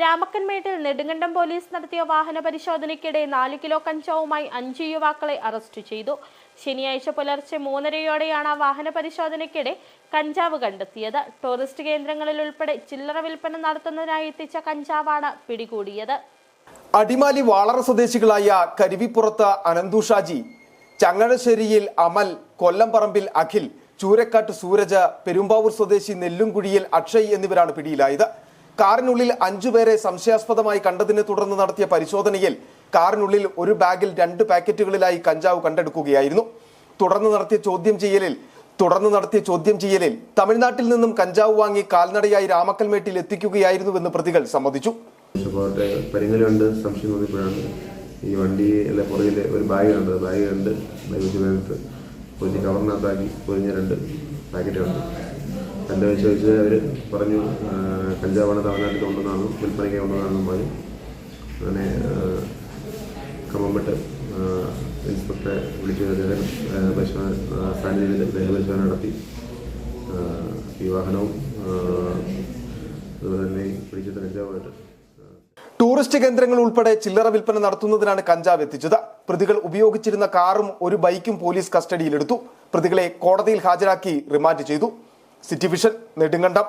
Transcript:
രാമക്കൻമേട്ടിൽ Nedumkandam police നടത്തിയ വാഹന പരിശോധനയ്ക്കിടെ നാല് കിലോ കഞ്ചാവുമായി അഞ്ച് യുവാക്കളെ അറസ്റ്റ് ചെയ്തു. ശനിയാഴ്ച പുലർച്ചെ മൂന്നരയോടെയാണ് വാഹന പരിശോധനയ്ക്കിടെ കഞ്ചാവ് കണ്ടെത്തിയത്. ടൂറിസ്റ്റ് കേന്ദ്രങ്ങളിൽ ഉൾപ്പെടെ ചില്ലറ വിൽപ്പന നടത്തുന്നതിനായി എത്തിച്ച കഞ്ചാവാണ് പിടികൂടിയത്. അടിമാലി വാളറ സ്വദേശികളായ കരുവിപ്പുറത്ത് അനന്തു ഷാജി ചങ്ങഴശ്ശേരിയിൽ അമൽ കൊല്ലംപറമ്പിൽ അഖിൽ ചൂരക്കാട്ട് സൂരജ് പെരുമ്പാവൂർ സ്വദേശി നെല്ലുംകുഴിയിൽ അക്ഷയ് എന്നിവരാണ് പിടിയിലായത്. കാറിനുള്ളിൽ അഞ്ചുപേരെ സംശയാസ്പദമായി കണ്ടതിനെ തുടർന്ന് നടത്തിയ പരിശോധനയിൽ കാറിനുള്ളിൽ ഒരു ബാഗിൽ രണ്ട് പാക്കറ്റുകളിലായി കഞ്ചാവ് കണ്ടെടുക്കുകയായിരുന്നു. തുടർന്ന് നടത്തിയ ചോദ്യം ചെയ്യലിൽ തുടർന്ന് നടത്തിയ ചോദ്യം ചെയ്യലിൽ തമിഴ്നാട്ടിൽ നിന്നും കഞ്ചാവ് വാങ്ങി കാൽനടയായി രാമക്കൽമേട്ടിൽ എത്തിക്കുകയായിരുന്നുവെന്ന് പ്രതികൾ സമ്മതിച്ചു. പരിങ്ങലുണ്ട് സംശയം തോന്നിയപ്പോഴാണ് ഈ വണ്ടിയിലെ പുറകിൽ ഒരു ബാഗ് കണ്ടത്. ബാഗ് കണ്ട് ബാഗ് വെച്ച് കവറിനകത്താക്കി രണ്ട് പാക്കറ്റ് കണ്ടു. വെച്ച് വെച്ച് അവർ പറഞ്ഞു കഞ്ചാവാണ് തമിഴ്നാട്ടിൽ കൊണ്ടുവന്നാണ് വിൽപ്പനയ്ക്ക് കൊണ്ടുവന്നാണെന്നും പറഞ്ഞു. അങ്ങനെ ആ, ഇൻസ്പെക്ടറെ വിളിച്ചു അദ്ദേഹം പരിശോധന സാന്നിധ്യത്തിൽ ദേഹപരിശോധന നടത്തി. ഈ വാഹനവും അതുപോലെ തന്നെ പിടിച്ചെടുത്ത കഞ്ചാവുമായിട്ട് ടൂറിസ്റ്റ് കേന്ദ്രങ്ങൾ ഉൾപ്പെടെ ചില്ലറ വിൽപ്പന നടത്തുന്നതിനാണ് കഞ്ചാവ് എത്തിച്ചത്. പ്രതികൾ ഉപയോഗിച്ചിരുന്ന കാറും ഒരു ബൈക്കും പോലീസ് കസ്റ്റഡിയിലെടുത്തു. പ്രതികളെ കോടതിയിൽ ഹാജരാക്കി റിമാൻഡ് ചെയ്തു. City vision Nedumkandam